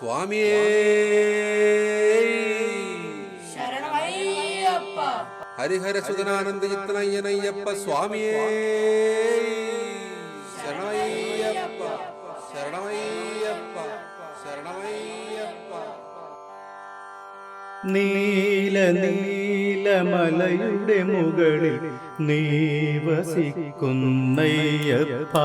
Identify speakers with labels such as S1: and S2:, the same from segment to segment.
S1: സ്വാമിയേ.
S2: ഹരിഹര
S1: ഹരിഹരസുതനാനന്ദ ചിത്തനയ്യനയ്യപ്പ സ്വാമിയേ. ശരണമയ്യപ്പ. ശരണമയ്യപ്പ. ശരണമയ്യപ്പ.
S3: നീല നീലമലയുടെ മുകളിൽ നീ വസിക്കുന്നയ്യപ്പ.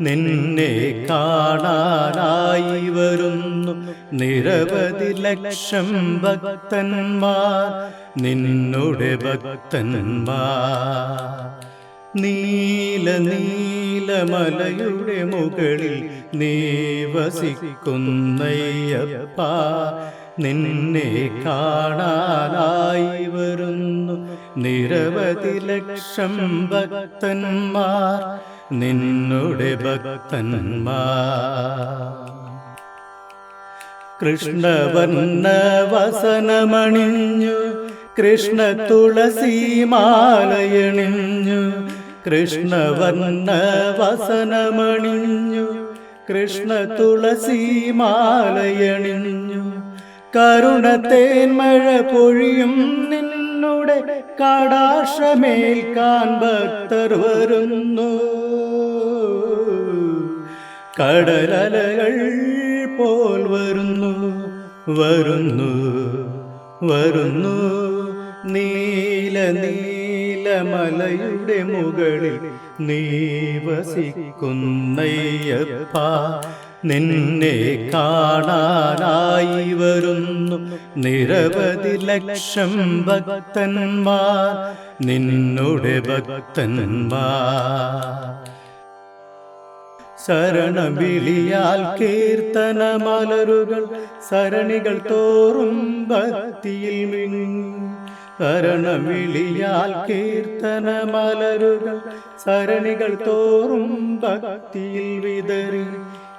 S3: നിന്നെ കാണാനായി വരുന്നു. നിരവധി ലക്ഷം ഭക്തന്മാർ. നിന്നുടെ ഭക്തന്മാർ. നീല മലയുടെ മുകളിൽ നീ വസിക്കുന്നയ്യപ്പ. നിന്നെ കാണാനായി വരുന്നു. നിരവധി ലക്ഷം ഭക്തന്മാർ. നിന്നുടെ ഭക്തന്മാ കൃഷ്ണവർണ വസനമണിഞ്ഞു കൃഷ്ണ തുളസിമാലയണിഞ്ഞു കൃഷ്ണവർണ വസനമണിഞ്ഞു കൃഷ്ണ തുളസിമാലയണിഞ്ഞു കരുണ തേന്മഴ പൊഴിയും നിന്നുടെ കടാശമേൽക്കാൻ ഭക്തർ വരുന്നു. കടലലകൾ പോൽ വരുന്നു വരുന്നു വരുന്നു. നീല നീല മലയുടെ മുകളിൽ നീ വസിക്കുന്നയ്യപ്പ. നിന്നെ കാണാനായി വരുന്നു. നിരവധി ലക്ഷം ഭക്തന്മാർ നിന്നുടെ ഭക്തന്മാർ. ശരണവിളിയാൽ കീർത്തനമലരുകൾ സരണികൾ തോറും ഭക്തിയിൽ മിന്നി. ശരണവിളിയാൽ കീർത്തനമലരുകൾ സരണികൾ തോറും ഭക്തിയിൽ വിതറി.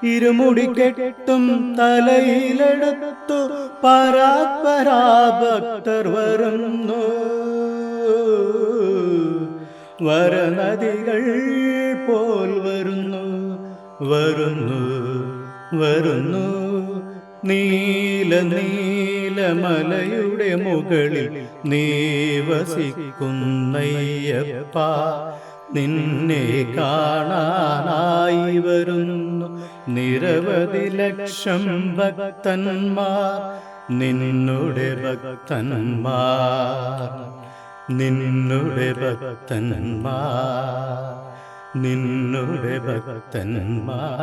S3: ഇരുമുടി കെട്ടും തലയിലെടുത്തു പരാത്പരാ ഭക്തർ വരുന്നു. വരനദികൾ പോൽ വരുന്നു വരുന്നു വരുന്നു. നീല നീലമലയുടെ മുകളിൽ നീ വസിക്കുന്നയ്യപ്പ. നിന്നെ കാണാനായി വരുന്നു നിരവധി ലക്ഷം ഭക്തന്മാർ. നിന്നുടെ ഭക്തന്മാർ നിന്നുടെ ഭക്തന്മാർ നിന്നുടെ ഭക്തന്മാർ.